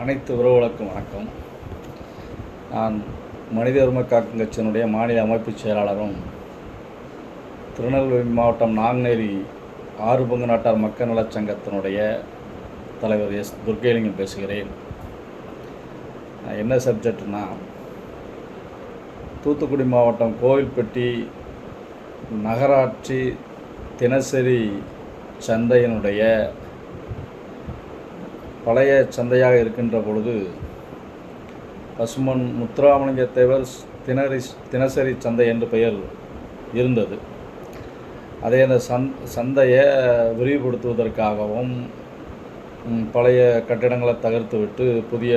அனைத்து உறவுகளுக்கும் வணக்கம். நான் மனித உரிமை காக்கும் கட்சியினுடைய மாநில அமைப்பு செயலாளரும் திருநெல்வேலி மாவட்டம் நாங்குநேரி ஆறு பங்கு நாட்டார் மக்கள் நலச் சங்கத்தினுடைய தலைவர் எஸ். துர்கேலிங்கம் பேசுகிறேன். நான் என்ன சப்ஜெக்ட்னா தூத்துக்குடி மாவட்டம் கோவில்பட்டி நகராட்சி தினசரி சந்தையினுடைய பழைய சந்தையாக இருக்கின்ற பொழுது பசுமன் முத்துராமலிங்க தேவர் தினரி தினசரி சந்தை என்று பெயர் இருந்தது. அதை அந்த சந் சந்தையை விரிவுபடுத்துவதற்காகவும் பழைய கட்டிடங்களை தகர்த்துவிட்டு புதிய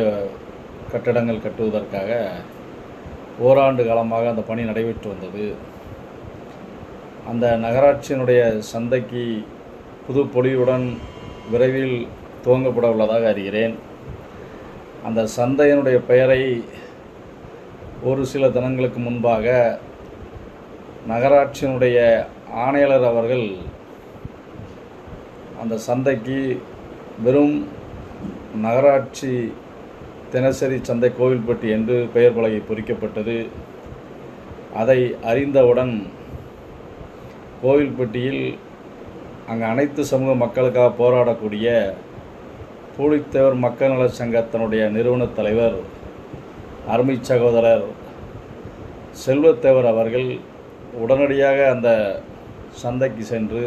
கட்டிடங்கள் கட்டுவதற்காக ஓராண்டு காலமாக அந்த பணி நடைபெற்று வந்தது. அந்த நகராட்சியினுடைய சந்தைக்கு புது பொலியுடன் விரைவில் துவங்கப்பட உள்ளதாக அறிகிறேன். அந்த சந்தையினுடைய பெயரை ஒரு சில தினங்களுக்கு முன்பாக நகராட்சியினுடைய ஆணையாளர் அவர்கள் அந்த சந்தைக்கு வெறும் நகராட்சி தினசரி சந்தை கோவில்பட்டி என்று பெயர் பலகை பொறிக்கப்பட்டது. அதை அறிந்தவுடன் கோவில்பட்டியில் அங்கே அனைத்து சமூக மக்களுக்காக போராடக்கூடிய பூலித்தேவர் மக்கள் நல சங்கத்தினுடைய நிறுவனத் தலைவர் அருமை சகோதரர் செல்வத்தேவர் அவர்கள் உடனடியாக அந்த சந்தைக்கு சென்று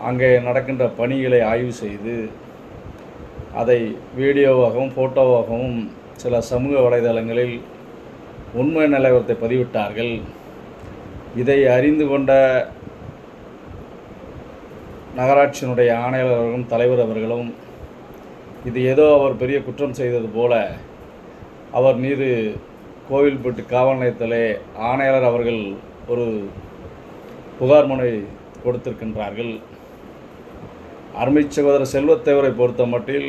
அங்கே நடக்கின்ற பணிகளை ஆய்வு செய்து அதை வீடியோவாகவும் ஃபோட்டோவாகவும் சில சமூக வலைதளங்களில் உண்மை நிலவரத்தை பதிவிட்டார்கள். இதை அறிந்து கொண்ட நகராட்சியினுடைய ஆணையாளர்களும் தலைவர் அவர்களும் இது ஏதோ அவர் பெரிய குற்றம் செய்தது போல. அவர் மீது கோவில்பட்டு காவல் நிலையத்திலே ஆணையாளர் அவர்கள் ஒரு புகார் மனை கொடுத்திருக்கின்றார்கள். அருமை சகோதர செல்வத்தேவரை பொறுத்த மட்டில்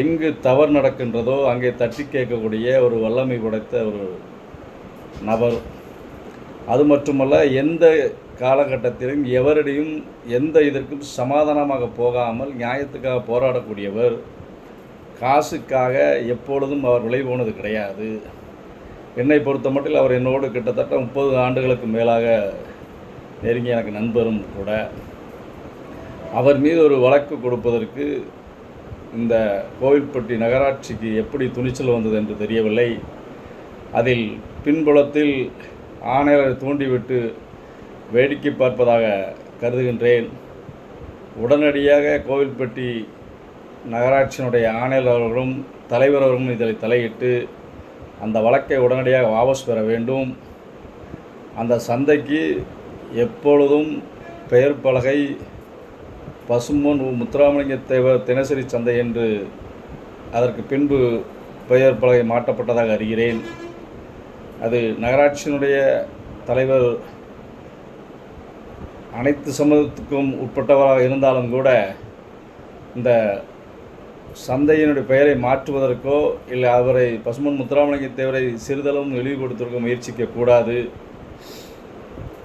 எங்கு தவறு நடக்கின்றதோ அங்கே தட்டி கேட்கக்கூடிய ஒரு வல்லமை படைத்த ஒரு நபர் அது மட்டுமல்ல எந்த காலகட்டத்திலும் எவரிடையும் எந்த இதற்கும் சமாதானமாக போகாமல் நியாயத்துக்காக போராடக்கூடியவர் காசுக்காக எப்பொழுதும் அவர் விலை போனது கிடையாது. என்னை பொறுத்த மட்டில் அவர் என்னோடு கிட்டத்தட்ட முப்பது ஆண்டுகளுக்கு மேலாக நெருங்கி எனக்கு நண்பரும் கூட. அவர் மீது ஒரு வழக்கு கொடுப்பதற்கு இந்த கோவில்பட்டி நகராட்சிக்கு எப்படி துணிச்சல் வந்தது என்று தெரியவில்லை. அதில் பின்புலத்தில் ஆணையரை தூண்டிவிட்டு வேடிக்கை பார்ப்பதாக கருதுகின்றேன். உடனடியாக கோவில்பட்டி நகராட்சியினுடைய ஆணையாளர்களும் அவர்களும் தலைவர் அவர்களும் இதில் தலையிட்டு அந்த வழக்கை உடனடியாக வாபஸ் பெற வேண்டும். அந்த சந்தைக்கு எப்பொழுதும் பெயர் பலகை பசும்பொன் முத்துராமலிங்க தேவர் தினசரி சந்தை என்று அதற்கு பின்பு பெயர் பலகை மாற்றப்பட்டதாக அறிகிறேன். அது நகராட்சியினுடைய தலைவர் அனைத்து சமூகத்துக்கும் உட்பட்டவராக இருந்தாலும் கூட இந்த சந்தையினுடைய பெயரை மாற்றுவதற்கோ இல்லை அவரை பசுமன் முத்துராமலிங்க தேவரை சிறிதளவும் இழிவுபடுத்துவதற்கோ முயற்சிக்கக்கூடாது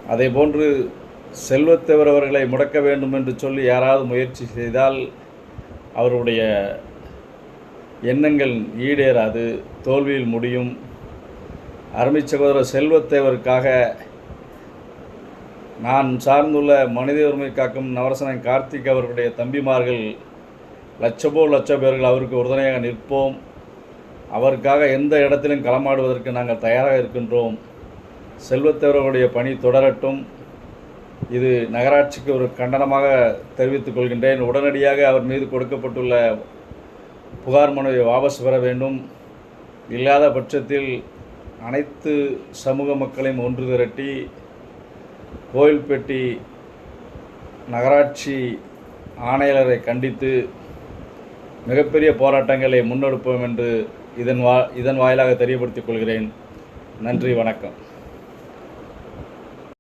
அதே போன்று செல்வத்தேவர் அவர்களை முடக்க வேண்டும் என்று சொல்லி யாராவது முயற்சி செய்தால் அவருடைய எண்ணங்கள் ஈடேறாது தோல்வியில் முடியும். அருமை சகோதரர் செல்வத்தேவருக்காக நான் சார்ந்துள்ள மனித உரிமை காக்கும் நவரசனன் கார்த்திக் அவர்களுடைய தம்பிமார்கள் லட்சமோ லட்ச பேர்கள் அவருக்கு உறுதுணையாக நிற்போம். அவருக்காக எந்த இடத்திலும் களமாடுவதற்கு நாங்கள் தயாராக இருக்கின்றோம். செல்வத்தேவர்களுடைய பணி தொடரட்டும். இது நகராட்சிக்கு ஒரு கண்டனமாக தெரிவித்துக் கொள்கின்றேன். உடனடியாக அவர் மீது கொடுக்கப்பட்டுள்ள புகார் மனுவை வாபஸ் பெற வேண்டும். இல்லாத பட்சத்தில் அனைத்து சமூக மக்களையும் ஒன்று திரட்டி கோயில்பட்டி நகராட்சி ஆணையாளரை கண்டித்து மிகப்பெரிய போராட்டங்களை முன்னெடுப்போம் என்று இதன் வா இதன் வாயிலாக தெரியப்படுத்திக் கொள்கிறேன். நன்றி வணக்கம்.